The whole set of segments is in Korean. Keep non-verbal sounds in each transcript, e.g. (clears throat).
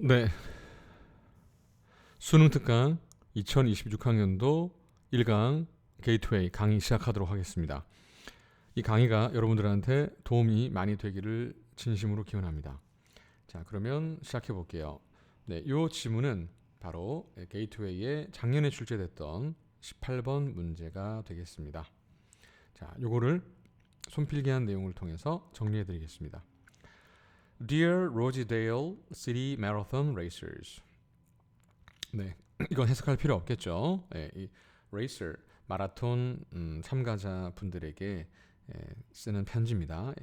네. 수능 특강 2026학년도 1강 게이트웨이 강의 시작하도록 하겠습니다. 이 강의가 여러분들한테 도움이 많이 되기를 진심으로 기원합니다. 자, 그러면 시작해 볼게요. 네, 요 지문은 바로 게이트웨이에 작년에 출제됐던 18번 문제가 되겠습니다. 자, 요거를 손필기한 내용을 통해서 정리해 드리겠습니다. Dear Rosedale City Marathon Racers. 네, 이건 해석할 필요 없겠죠. 네, 이 racer 마라톤 음, 참가자 분들에게 예, 쓰는 편지입니다.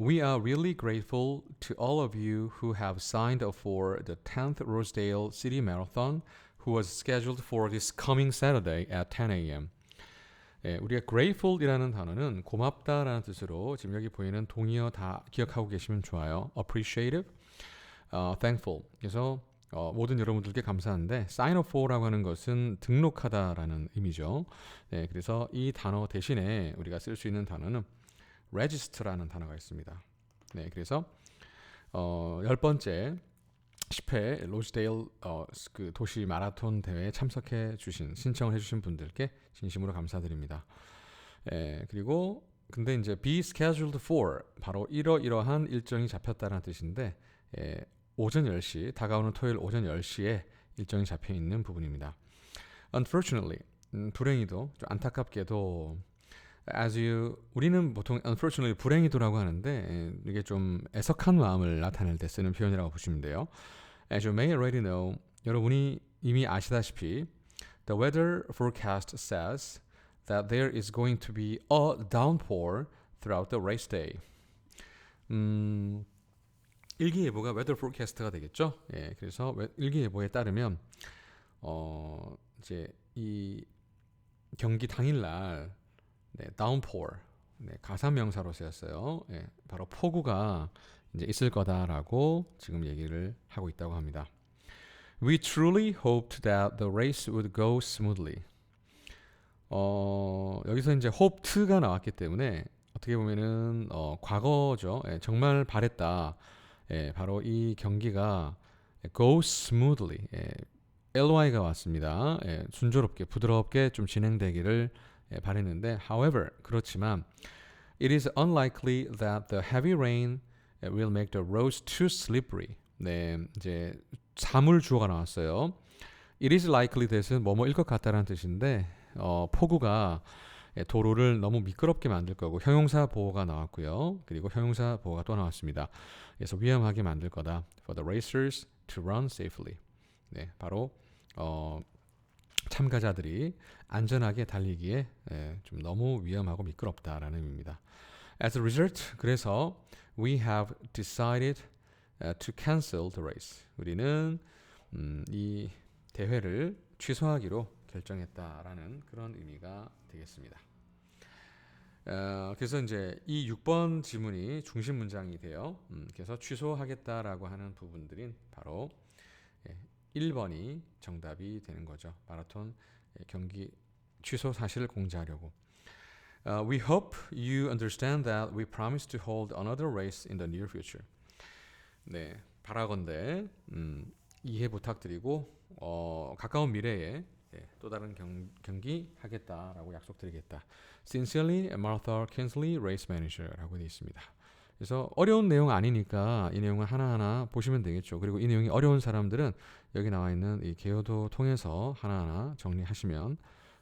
We are really grateful to all of you who have signed up for the 10th Rosedale City Marathon, who was scheduled for this coming Saturday at 10 a.m. 예, 우리가 grateful이라는 단어는 고맙다라는 뜻으로 지금 여기 보이는 동의어 다 기억하고 계시면 좋아요. appreciative, 어, thankful. 그래서 어, 모든 여러분들께 감사한데 sign up for라고 하는 것은 등록하다라는 의미죠. 네, 그래서 이 단어 대신에 우리가 쓸 수 있는 단어는 register라는 단어가 있습니다. 네, 그래서 어, 열 번째 10회 로즈데일 어, 그 도시 마라톤 대회에 참석해 주신 신청을 해 주신 분들께 진심으로 감사드립니다. 예, 그리고 근데 이제 be scheduled for 바로 이러이러한 일정이 잡혔다는 뜻인데 예, 오전 10시 다가오는 토요일 오전 10시에 일정이 잡혀 있는 부분입니다. Unfortunately 음, 불행히도 좀 안타깝게도 as you 우리는 보통 unfortunately 불행히도라고 하는데 예, 이게 좀 애석한 마음을 나타낼 때 쓰는 표현이라고 보시면 돼요. As you may already know, 여러분이 이미 아시다시피 the weather forecast says that there is going to be a downpour throughout the race day. 음, 일기예보가 weather forecast가 되겠죠. 예, 그래서 일기예보에 따르면 어 이제 이 경기 당일날 네, downpour 네, 가사 명사로 쓰였어요. 예, 바로 폭우가 이제 있을 거다라고 지금 얘기를 하고 있다고 합니다. We truly hoped that the race would go smoothly. 어, 여기서 이제 hoped가 나왔기 때문에 어떻게 보면은 어, 과거죠. 예, 정말 바랬다. 예, 바로 이 경기가 go smoothly. 예, ly가 왔습니다. 예, 순조롭게 부드럽게 좀 진행되기를 예, 바랬는데 however 그렇지만 it is unlikely that the heavy rain will make the roads too slippery. 네, 이제 사물 주어가 나왔어요. It is likely that은 뭐뭐일 것 같다라는 뜻인데 어, 폭우가 도로를 너무 미끄럽게 만들 거고 형용사 보호가 나왔고요. 그리고 형용사 보호가 또 나왔습니다. 그래서 위험하게 만들 거다. For the racers to run safely. 네, 바로 어, 참가자들이 안전하게 달리기에 예, 좀 너무 위험하고 미끄럽다라는 의미입니다. As a result, 그래서 we have decided uh, to cancel the race. 우리는 음, 이 대회를 취소하기로 결정했다라는 그런 의미가 되겠습니다. 어, 그래서 이제 이 6번 지문이 중심 문장이 돼요. 음, 그래서 취소하겠다라고 하는 부분들인 바로 예, 1번이 정답이 되는 거죠. 마라톤 예, 경기 취소 사실을 공지하려고. Uh, we hope you understand that we promise to hold another race in the near future. 네, 바라건대 음, 이해 부탁드리고 어, 가까운 미래에 예, 또 다른 경, 경기 하겠다라고 약속드리겠다. Sincerely, Martha Kinsley, Race Manager라고 되어 있습니다. 그래서 어려운 내용 아니니까 이 내용을 하나하나 보시면 되겠죠. 그리고 이 내용이 어려운 사람들은 여기 나와 있는 이 개요도 통해서 하나하나 정리하시면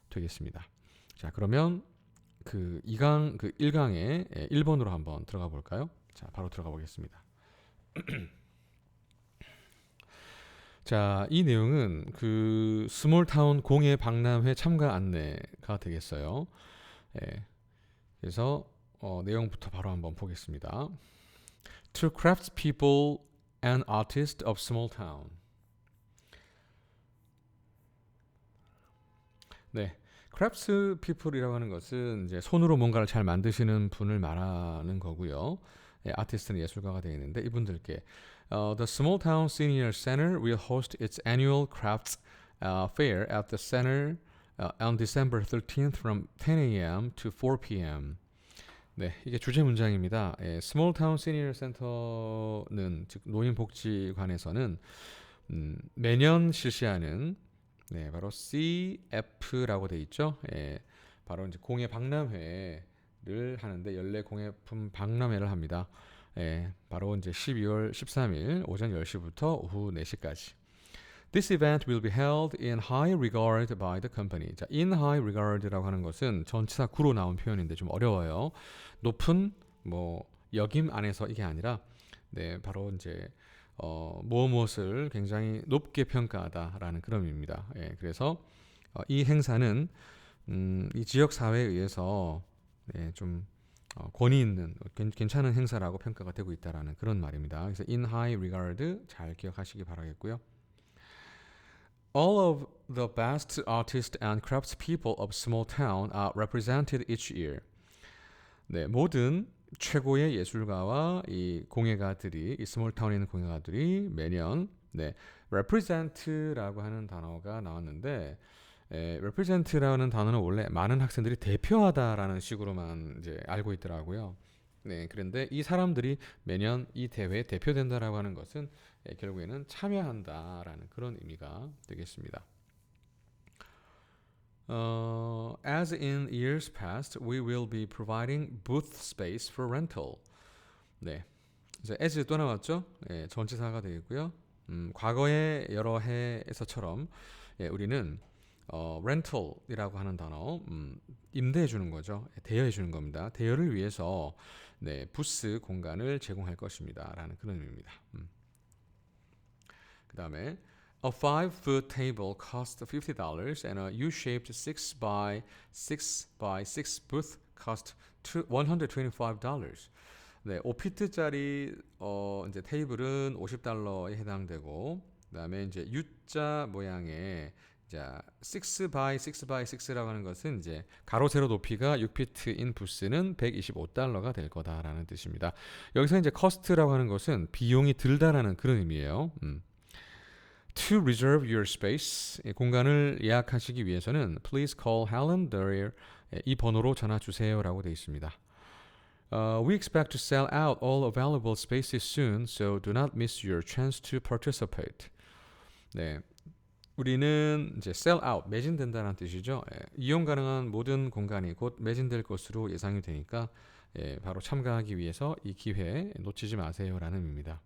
되겠습니다. 자, 그러면 그 2강 그 1강에 1번으로 한번 들어가 볼까요? 자, 바로 들어가 보겠습니다. (clears throat) 자, 이 내용은 그 스몰타운 공예 박람회 참가 안내가 되겠어요. 예. 그래서 어, 내용부터 바로 한번 보겠습니다. To craftspeople and artists of small town. 네. 크래프트 피플이라고 하는 것은 이제 손으로 뭔가를 잘 만드시는 분을 말하는 거고요. 예, 아티스트는 예술가가 되어 있는데 이분들께 uh, The Small Town Senior Center will host its annual crafts uh, fair at the center uh, on December 13th from 10 a.m. to 4 p.m. 네, 이게 주제 문장입니다. 예, Small Town Senior Center는 즉 노인 복지관에서는 음, 매년 실시하는 네, 바로 CF라고 돼 있죠. 예, 바로 이제 공예 박람회를 하는데 연례 공예품 박람회를 합니다. 예, 바로 이제 12월 13일 오전 10시부터 오후 4시까지. This event will be held in high regard by the company. 자, in high regard라고 하는 것은 전치사 구로 나온 표현인데 좀 어려워요. 높은 뭐 여김 안에서 이게 아니라 네, 바로 이제 어, 무엇 무엇을 굉장히 높게 평가하다라는 그런 의미입니다. 예, 그래서 어, 이 행사는 음, 이 지역 사회에 의해서 네, 좀 어, 권위 있는 괜- 괜찮은 행사라고 평가가 되고 있다라는 그런 말입니다. 그래서 in high regard 잘 기억하시기 바라겠고요. All of the best artists and craftspeople of small town are represented each year. 네, 모든 최고의 예술가와 이 공예가들이 이 스몰 타운에 있는 공예가들이 매년 네, represent라고 하는 단어가 나왔는데 에, represent라는 단어는 원래 많은 학생들이 대표하다라는 식으로만 이제 알고 있더라고요. 네, 그런데 이 사람들이 매년 이 대회에 대표된다라고 하는 것은 예, 결국에는 참여한다라는 그런 의미가 되겠습니다. 어, as in years past, we will be providing booth space for rental. 네, 이제 as 또 나왔죠? 예, 전치사가 되겠고요. 음, 과거의 여러 해에서처럼 예, 우리는 어, rental이라고 하는 단어 음, 임대해 주는 거죠. 예, 대여해 주는 겁니다. 대여를 위해서 네, 부스 공간을 제공할 것입니다라는 그런 의미입니다. 음. 그다음에 A 5-foot table cost $50 and a U-shaped 6 by 6 by 6 booth cost two- $125. 네, 5피트짜리 어 이제 테이블은 50달러에 해당되고 그다음에 이제 U자 모양의 자, 6 by 6 by 6라고 하는 것은 이제 가로 세로 높이가 6피트인 부스는 125달러가 될 거다라는 뜻입니다. 여기서 이제 cost라고 하는 것은 비용이 들다라는 그런 의미예요. 음. To reserve your space, 예, 공간을 예약하시기 위해서는 please call Helen Durrier 예, 이 번호로 전화 주세요라고 되어 있습니다. Uh, we expect to sell out all available spaces soon, so do not miss your chance to participate. 네, 우리는 이제 sell out 매진된다는 뜻이죠. 예, 이용 가능한 모든 공간이 곧 매진될 것으로 예상이 되니까 예, 바로 참가하기 위해서 이 기회 놓치지 마세요라는 의미입니다.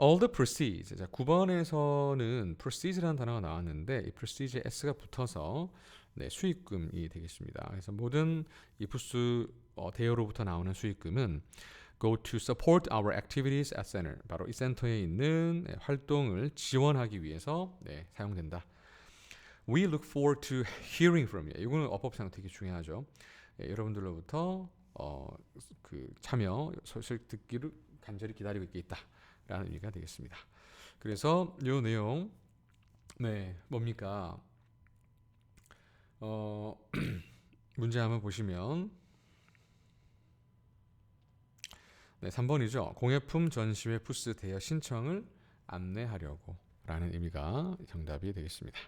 All the proceeds. 자, 9번에서는 proceeds라는 단어가 나왔는데 이 proceeds에 s가 붙어서 네, 수익금이 되겠습니다. 그래서 모든 이 부스 어, 대여로부터 나오는 수익금은 go to support our activities at center. 바로 이 센터에 있는 네, 활동을 지원하기 위해서 네, 사용된다. We look forward to hearing from you. 이거는 어법상 되게 중요하죠. 예, 여러분들로부터 어, 그 참여 소식 듣기를 간절히 기다리고 있겠다. 라는 의미가 되겠습니다. 그래서 이 내용 네 뭡니까? 어 (clears throat) 문제 한번 보시면 네 3번이죠. 공예품 전시회 부스 대여 신청을 안내하려고 라는 의미가 정답이 되겠습니다.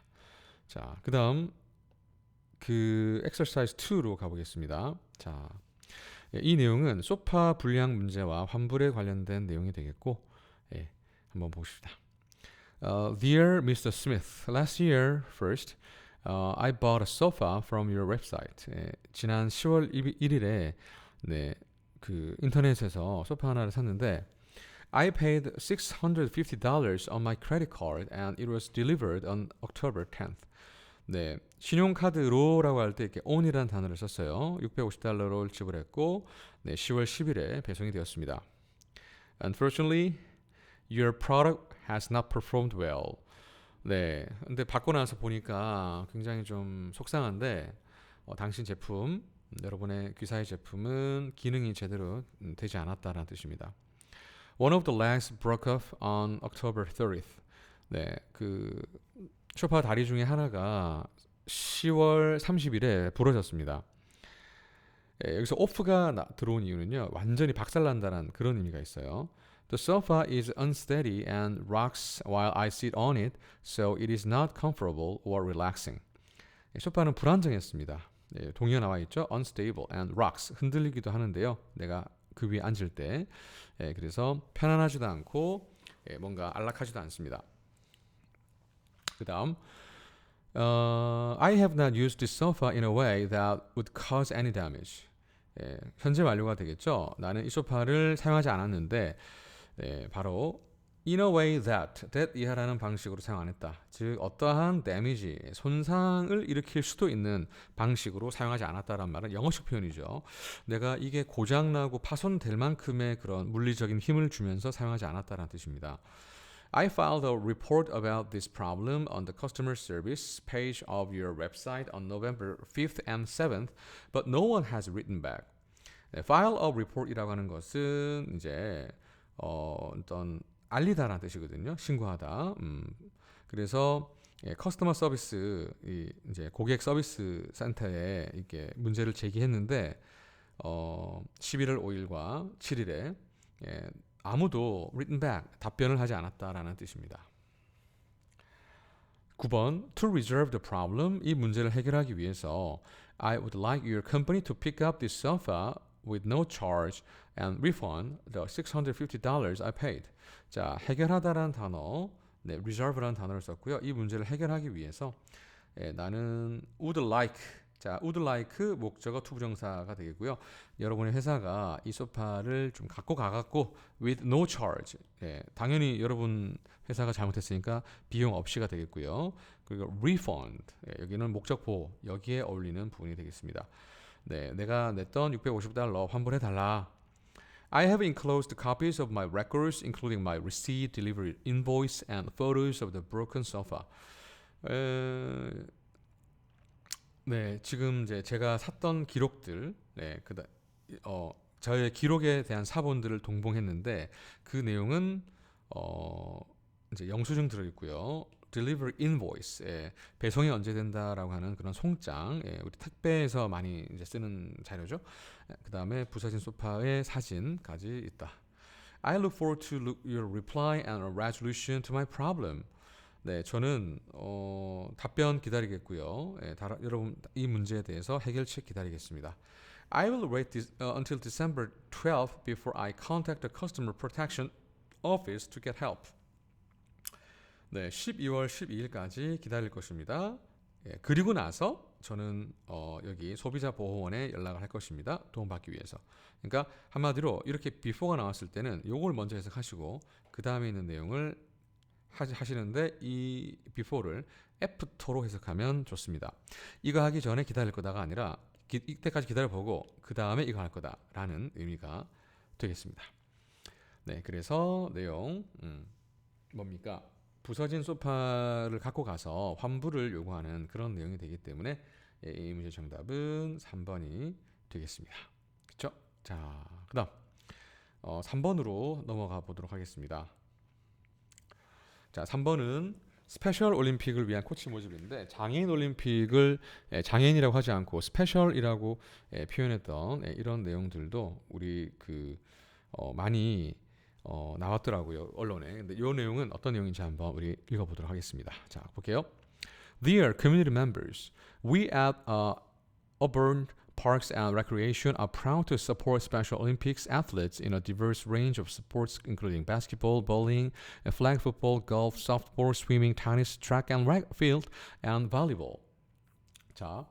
자, 그다음 그 exercise 2로 가보겠습니다. 자, 예, 이 내용은 소파 불량 문제와 환불에 관련된 내용이 되겠고 예, 한번 봅시다. Uh, dear Mr. Smith, last year first, uh, I bought a sofa from your website. 예, 지난 10월 1일에 네, 그 인터넷에서 소파 하나를 샀는데 I paid $650 on my credit card and it was delivered on October 10th. 네, 신용카드로라고 할 때 이렇게 on이라는 단어를 썼어요. 650달러를 지불했고, 네, 10월 10일에 배송이 되었습니다. Unfortunately, your product has not performed well. 네, 근데 받고 나서 보니까 굉장히 좀 속상한데, 어, 당신 제품, 음, 여러분의 귀사의 제품은 기능이 제대로 음, 되지 않았다라는 뜻입니다. One of the legs broke off on October 30th. 네, 그 소파 다리 중에 하나가 10월 30일에 부러졌습니다. 예, 여기서 off가 나, 들어온 이유는요, 완전히 박살난다는 그런 의미가 있어요. The sofa is unsteady and rocks while I sit on it, so it is not comfortable or relaxing. 예, 소파는 불안정했습니다. 네, 동의어 나와 있죠. unstable and rocks 흔들리기도 하는데요. 내가 그 위에 앉을 때 예, 그래서 편안하지도 않고 예, 뭔가 안락하지도 않습니다. 그다음 어, I have not used this sofa in a way that would cause any damage. 예, 현재 완료가 되겠죠. 나는 이 소파를 사용하지 않았는데 예, 바로 in a way that that 이하라는 방식으로 사용 안 했다. 즉 어떠한 데미지, 손상을 일으킬 수도 있는 방식으로 사용하지 않았다란 말은 영어식 표현이죠. 내가 이게 고장 나고 파손될 만큼의 그런 물리적인 힘을 주면서 사용하지 않았다라는 뜻입니다. I filed a report about this problem on the customer service page of your website on November 5th and 7th, but no one has written back. 네, file a report이라고 하는 것은 이제 어, 어떤 알리다라는 뜻이거든요. 신고하다. 음, 그래서 예, 커스터머 서비스 이 이제 고객 서비스 센터에 이렇게 문제를 제기했는데 어, 11월 5일과 7일에 예, 아무도 written back 답변을 하지 않았다라는 뜻입니다. 9번 to resolve the problem 이 문제를 해결하기 위해서 I would like your company to pick up this sofa with no charge and refund the $650 I paid. 자, 해결하다라는 단어, 네, resolve라는 단어를 썼고요. 이 문제를 해결하기 위해서 예, 나는 would like 자, would like 목적어 투부정사가 되겠고요. 여러분의 회사가 이 소파를 좀 갖고 가갖고 with no charge. 예, 당연히 여러분 회사가 잘못했으니까 비용 없이가 되겠고요. 그리고 refund. 예, 여기는 목적보 여기에 어울리는 부분이 되겠습니다. 네, 내가 냈던 650달러 환불해 달라. I have enclosed copies of my records, including my receipt, delivery invoice, and photos of the broken sofa. 에, 네, 지금 이제 제가 샀던 기록들, 네, 그다, 어, 저의 기록에 대한 사본들을 동봉했는데 그 내용은 어, 이제 영수증 들어 있고요. Delivery invoice, 예, 배송이 언제 된다라고 하는 그런 송장, 예, 우리 택배에서 많이 이제 쓰는 자료죠. 그 다음에 부서진 소파의 사진까지 있다. I look forward to look your reply and a resolution to my problem. 네, 저는 어, 답변 기다리겠고요. 예, 다, 여러분 이 문제에 대해서 해결책 기다리겠습니다. I will wait this, uh, until December 12th before I contact the Customer Protection Office to get help. 네, 12월 12일까지 기다릴 것입니다. 예, 그리고 나서 저는 어, 여기 소비자 보호원에 연락을 할 것입니다. 도움받기 위해서. 그러니까 한마디로 이렇게 before가 나왔을 때는 요걸 먼저 해석하시고 그 다음에 있는 내용을 하시, 하시는데 이 before를 after로 해석하면 좋습니다. 이거 하기 전에 기다릴 거다가 아니라 기, 이때까지 기다려보고 그 다음에 이거 할 거다라는 의미가 되겠습니다. 네, 그래서 내용 음, 뭡니까? 부서진 소파를 갖고 가서 환불을 요구하는 그런 내용이 되기 때문에 예, 이 문제 정답은 3번이 되겠습니다. 그렇죠? 자, 그 다음 어, 3번으로 넘어가 보도록 하겠습니다. 자, 3번은 스페셜 올림픽을 위한 코치 모집인데 장애인 올림픽을 예, 장애인이라고 하지 않고 스페셜이라고 예, 표현했던 예, 이런 내용들도 우리 그 어, 많이 어, 나왔더라고요 언론에. 근데 이 내용은 어떤 내용인지 한번 우리 읽어보도록 하겠습니다. 자 볼게요. Dear community members, we at uh, Auburn Parks and Recreation are proud to support Special Olympics athletes in a diverse range of sports, including basketball, bowling, flag football, golf, softball, swimming, tennis, track and rec field, and volleyball. 자,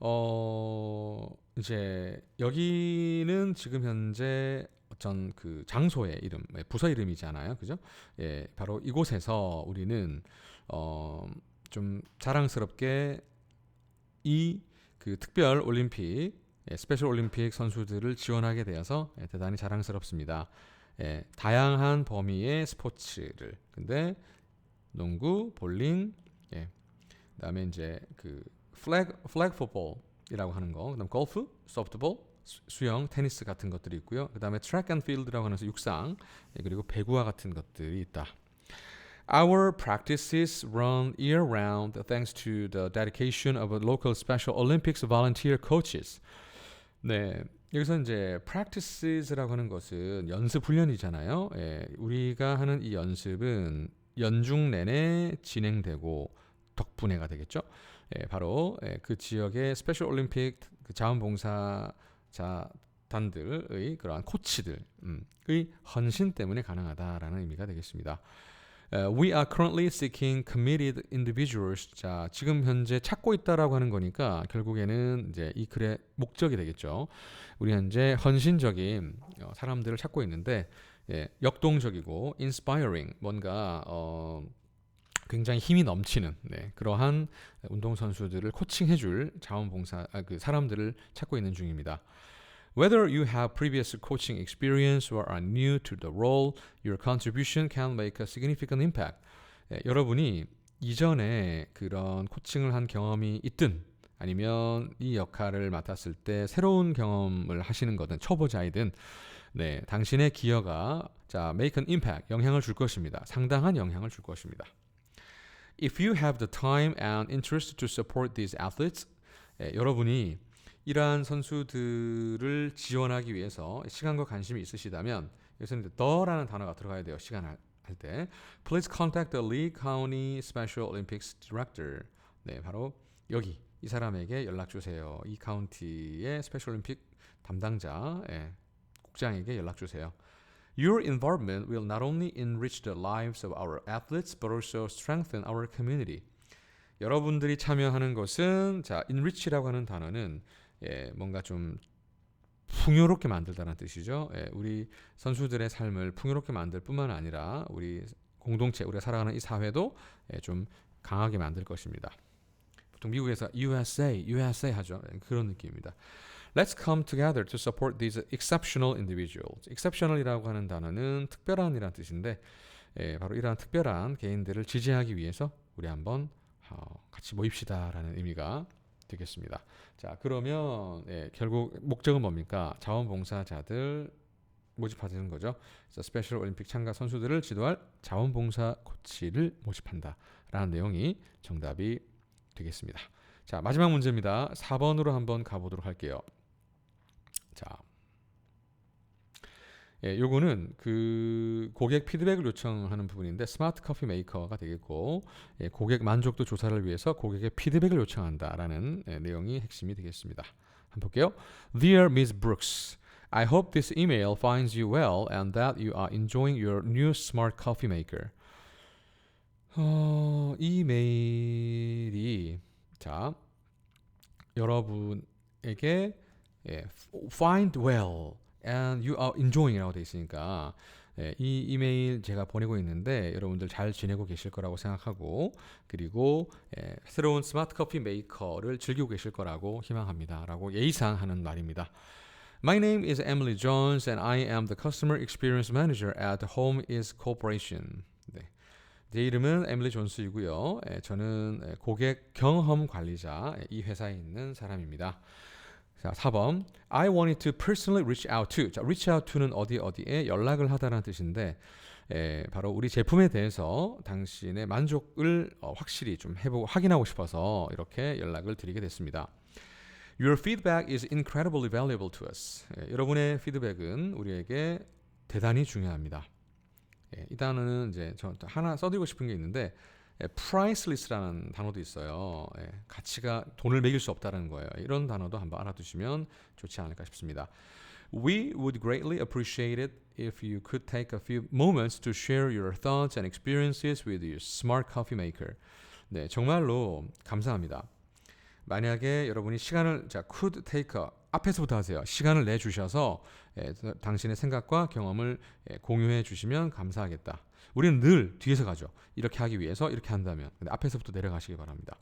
어 이제 여기는 지금 현재 어떤 그 장소의 이름, 예, 부서 이름이잖아요, 그죠? 예, 바로 이곳에서 우리는 어 좀 자랑스럽게 이 그 특별 올림픽, 예, 스페셜 올림픽 선수들을 지원하게 되어서 예, 대단히 자랑스럽습니다. 예, 다양한 범위의 스포츠를, 근데 농구, 볼링, 예, 그다음에 이제 그 플래그 플래그 풋볼이라고 하는 거, 그다음 골프, 소프트볼, 수- 수영, 테니스 같은 것들이 있고요. 그 다음에 트랙 앤 필드라고 하는 육상 예, 그리고 배구와 같은 것들이 있다. Our practices run year round thanks to the dedication of local Special Olympics volunteer coaches. 네. 여기서 이제 practices라고 하는 것은 연습 훈련이잖아요. 예, 우리가 하는 이 연습은 연중 내내 진행되고 덕분에가 되겠죠. 예, 바로 예, 그 지역의 스페셜 올림픽 그 자원봉사 자단들의 그러한 코치들의 헌신 때문에 가능하다라는 의미가 되겠습니다. 에, we are currently seeking committed individuals. 자, 지금 현재 찾고 있다라고 하는 거니까 결국에는 이제 이 글의 목적이 되겠죠. 우리 현재 헌신적인 어, 사람들을 찾고 있는데 예, 역동적이고 inspiring 뭔가 어, 굉장히 힘이 넘치는 네, 그러한 운동 선수들을 코칭해줄 자원봉사 아, 그 사람들을 찾고 있는 중입니다. Whether you have previous coaching experience or are new to the role, your contribution can make a significant impact. 예, 여러분이 이전에 그런 코칭을 한 경험이 있든 아니면 이 역할을 맡았을 때 새로운 경험을 하시는 거든 초보자이든 네, 당신의 기여가 자 make an impact 영향을 줄 것입니다. 상당한 영향을 줄 것입니다. If you have the time and interest to support these athletes, 예, 여러분이 이러한 선수들을 지원하기 위해서 시간과 관심이 있으시다면 여기서는 the라는 단어가 들어가야 돼요. 시간 할, 할 때. Please contact the Lee County Special Olympics Director. 네, 바로 여기 이 사람에게 연락 주세요. 이 카운티의 스페셜 올림픽 담당자 예, 국장에게 연락 주세요. Your involvement will not only enrich the lives of our athletes but also strengthen our community. 여러분들이 참여하는 것은 자, enrich라고 하는 단어는 예, 뭔가 좀 풍요롭게 만들다는 뜻이죠. 예, 우리 선수들의 삶을 풍요롭게 만들 뿐만 아니라 우리 공동체, 우리가 살아가는 이 사회도 예, 좀 강하게 만들 것입니다. 보통 미국에서 USA, USA 하죠. 예, 그런 느낌입니다. Let's come together to support these exceptional individuals. exceptional이라고 하는 단어는 특별한이라는 뜻인데 예, 바로 이러한 특별한 개인들을 지지하기 위해서 우리 한번 어, 같이 모입시다라는 의미가 되겠습니다. 자, 그러면 예, 결국 목적은 뭡니까? 자원봉사자들 모집하는 거죠. 그래서 스페셜 올림픽 참가 선수들을 지도할 자원봉사 코치를 모집한다라는 내용이 정답이 되겠습니다. 자, 마지막 문제입니다. 4번으로 한번 가보도록 할게요. 자, 예, 요거는 그 고객 피드백을 요청하는 부분인데 스마트 커피 메이커가 되겠고 예, 고객 만족도 조사를 위해서 고객의 피드백을 요청한다라는 예, 내용이 핵심이 되겠습니다. 한번 볼게요. Dear Ms. Brooks, I hope this email finds you well and that you are enjoying your new smart coffee maker. 어, 이 메일이 자 여러분에게 예, find well and you are enjoying이라고 되어 있으니까 예, 이 이메일 제가 보내고 있는데 여러분들 잘 지내고 계실 거라고 생각하고 그리고 예, 새로운 스마트 커피 메이커를 즐기고 계실 거라고 희망합니다라고 예의상 하는 말입니다. My name is Emily Jones and I am the Customer Experience Manager at Home Is Corporation. 네. 제 이름은 에밀리 존스이고요. 예, 저는 예, 고객 경험 관리자 예, 이 회사에 있는 사람입니다. 자, 4번. I wanted to personally reach out to. 자, reach out to는 어디 어디에 연락을 하다라는 뜻인데 에, 바로 우리 제품에 대해서 당신의 만족을 어, 확실히 좀 해보고 확인하고 싶어서 이렇게 연락을 드리게 됐습니다. Your feedback is incredibly valuable to us. 예, 여러분의 피드백은 우리에게 대단히 중요합니다. 예, 이 단어는 이제 저 하나 써드리고 싶은 게 있는데 예, priceless라는 단어도 있어요. 예, 가치가 돈을 매길 수 없다는 거예요. 이런 단어도 한번 알아두시면 좋지 않을까 싶습니다. We would greatly appreciate it if you could take a few moments to share your thoughts and experiences with your smart coffee maker. 네, 정말로 감사합니다. 만약에 여러분이 시간을 자 could take a, 앞에서부터 하세요. 시간을 내 주셔서 예, 당신의 생각과 경험을 예, 공유해 주시면 감사하겠다. 우리는 늘 뒤에서 가죠. 이렇게 하기 위해서 이렇게 한다면. 앞에서부터 내려가시기 바랍니다.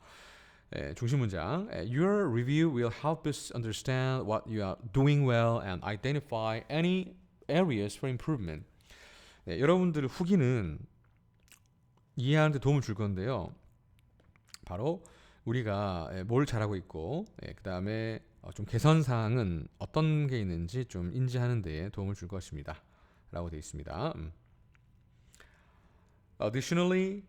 예, 중심 문장. 예, Your review will help us understand what you are doing well and identify any areas for improvement. 예, 여러분들 후기는 이해하는 데 도움을 줄 건데요. 바로 우리가 예, 뭘 잘하고 있고 예, 그 다음에 어, 좀 개선 사항은 어떤 게 있는지 좀 인지하는 데 도움을 줄 것입니다. 라고 되어 있습니다. 음. Additionally,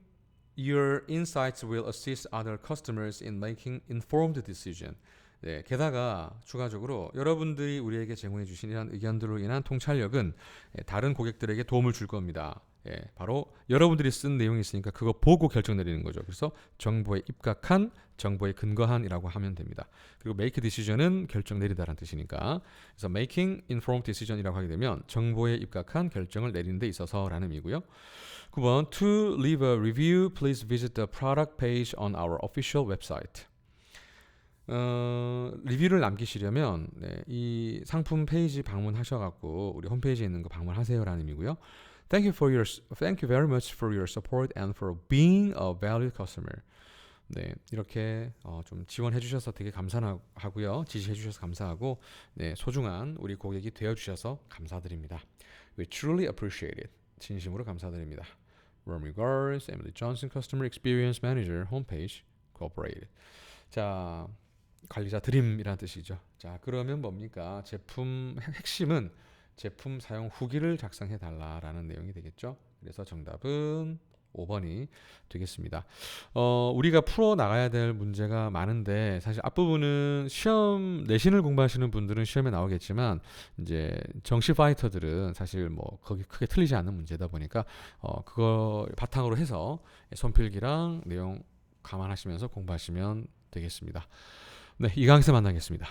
your insights will assist other customers in making informed decision. 네, 게다가 추가적으로 여러분들이 우리에게 제공해 주신 이런 의견들로 인한 통찰력은 예, 다른 고객들에게 도움을 줄 겁니다. 예, 바로 여러분들이 쓴 내용이 있으니까 그거 보고 결정 내리는 거죠. 그래서 정보에 입각한, 정보에 근거한이라고 하면 됩니다. 그리고 make decision은 결정 내리다라는 뜻이니까 그래서 making informed decision이라고 하게 되면 정보에 입각한 결정을 내리는 데 있어서라는 의미고요. 9번 to leave a review, please visit the product page on our official website. 어, 리뷰를 남기시려면 네, 이 상품 페이지 방문하셔갖고 우리 홈페이지에 있는 거 방문하세요라는 의미고요. Thank you for your thank you very much for your support and for being a valued customer. 네, 이렇게 어, 좀 지원해 주셔서 되게 감사하고요. 지지해 주셔서 감사하고 네, 소중한 우리 고객이 되어 주셔서 감사드립니다. We truly appreciate it. 진심으로 감사드립니다. Warm regards, Emily Johnson, Customer Experience Manager, Homepage, Corporate. 자, 관리자 드림이라는 뜻이죠. 자, 그러면 뭡니까? 제품 핵- 핵심은 제품 사용 후기를 작성해 달라라는 내용이 되겠죠. 그래서 정답은 5번이 되겠습니다. 어, 우리가 풀어 나가야 될 문제가 많은데 사실 앞부분은 시험 내신을 공부하시는 분들은 시험에 나오겠지만 이제 정시 파이터들은 사실 뭐 거기 크게 틀리지 않는 문제다 보니까 어, 그거 바탕으로 해서 손필기랑 내용 감안하시면서 공부하시면 되겠습니다. 네, 이 강에서 만나겠습니다.